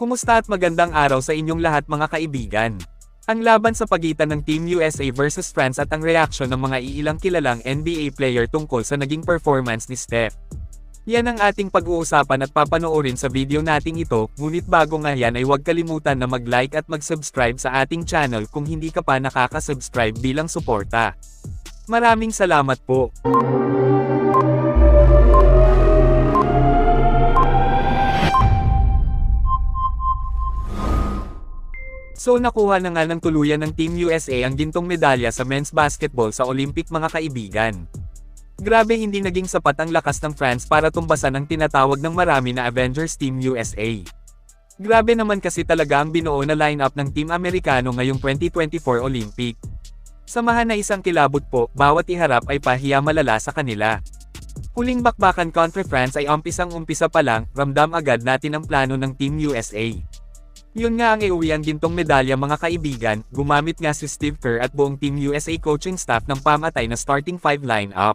Kumusta at magandang araw sa inyong lahat mga kaibigan. Ang laban sa pagitan ng Team USA versus France at ang reaksyon ng mga iilang kilalang NBA player tungkol sa naging performance ni Steph. Yan ang ating pag-uusapan at papanoorin sa video nating ito, ngunit bago nga yan ay huwag kalimutan na mag-like at mag-subscribe sa ating channel kung hindi ka pa nakaka-subscribe bilang suporta. Maraming salamat po. So nakuha na nga ng tuluyan ng Team USA ang gintong medalya sa men's basketball sa Olympic mga kaibigan. Grabe hindi naging sapat ang lakas ng France para tumbasan ang tinatawag ng marami na Avengers Team USA. Grabe naman kasi talaga ang binuo na lineup ng Team Amerikano ngayong 2024 Olympic. Samahan na isang kilabot po, bawat iharap ay pahiya malala sa kanila. Huling bakbakan kontra France ay umpisang-umpisa pa lang, ramdam agad natin ang plano ng Team USA. Yun nga ang iuwi ang gintong medalya mga kaibigan, gumamit nga si Steve Kerr at buong Team USA coaching staff ng pamatay na starting 5 lineup.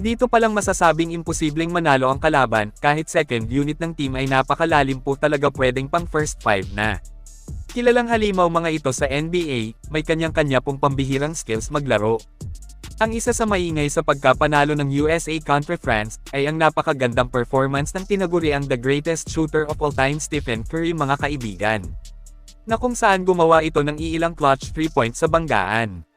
Dito pa lang masasabing imposibleng manalo ang kalaban, kahit second unit ng team ay napakalalim po talaga pwedeng pang first 5 na. Kilalang halimaw mga ito sa NBA, may kanyang-kanya pong pambihirang skills maglaro. Ang isa sa maingay sa pagkapanalo ng USA contra France, ay ang napakagandang performance ng tinaguriang the greatest shooter of all time Stephen Curry mga kaibigan. Na kung saan gumawa ito ng iilang clutch 3 points sa banggaan.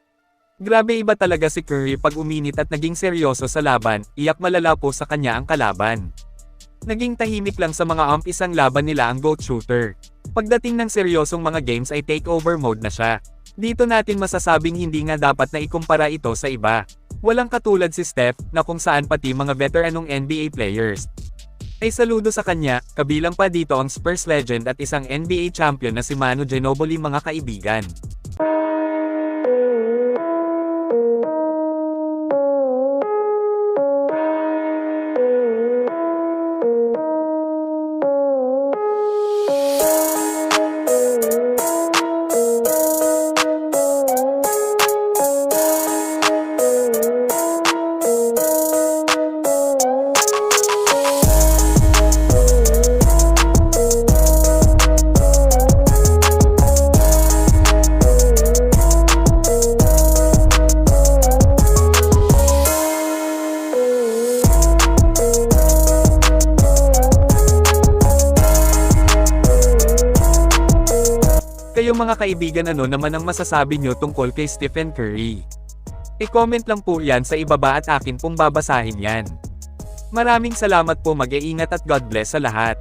Grabe iba talaga si Curry pag uminit at naging seryoso sa laban, iyak malala po sa kanya ang kalaban. Naging tahimik lang sa mga umpisang laban nila ang GOAT shooter. Pagdating ng seryosong mga games ay takeover mode na siya. Dito natin masasabing hindi nga dapat na ikumpara ito sa iba. Walang katulad si Steph, na kung saan pati mga veteranong NBA players. Ay saludo sa kanya, kabilang pa dito ang Spurs legend at isang NBA champion na si Manu Ginobili mga kaibigan. Kayo mga kaibigan ano naman ang masasabi nyo tungkol kay Stephen Curry? I-comment lang po yan sa ibaba at akin pong babasahin yan. Maraming salamat po mag-iingat at God bless sa lahat.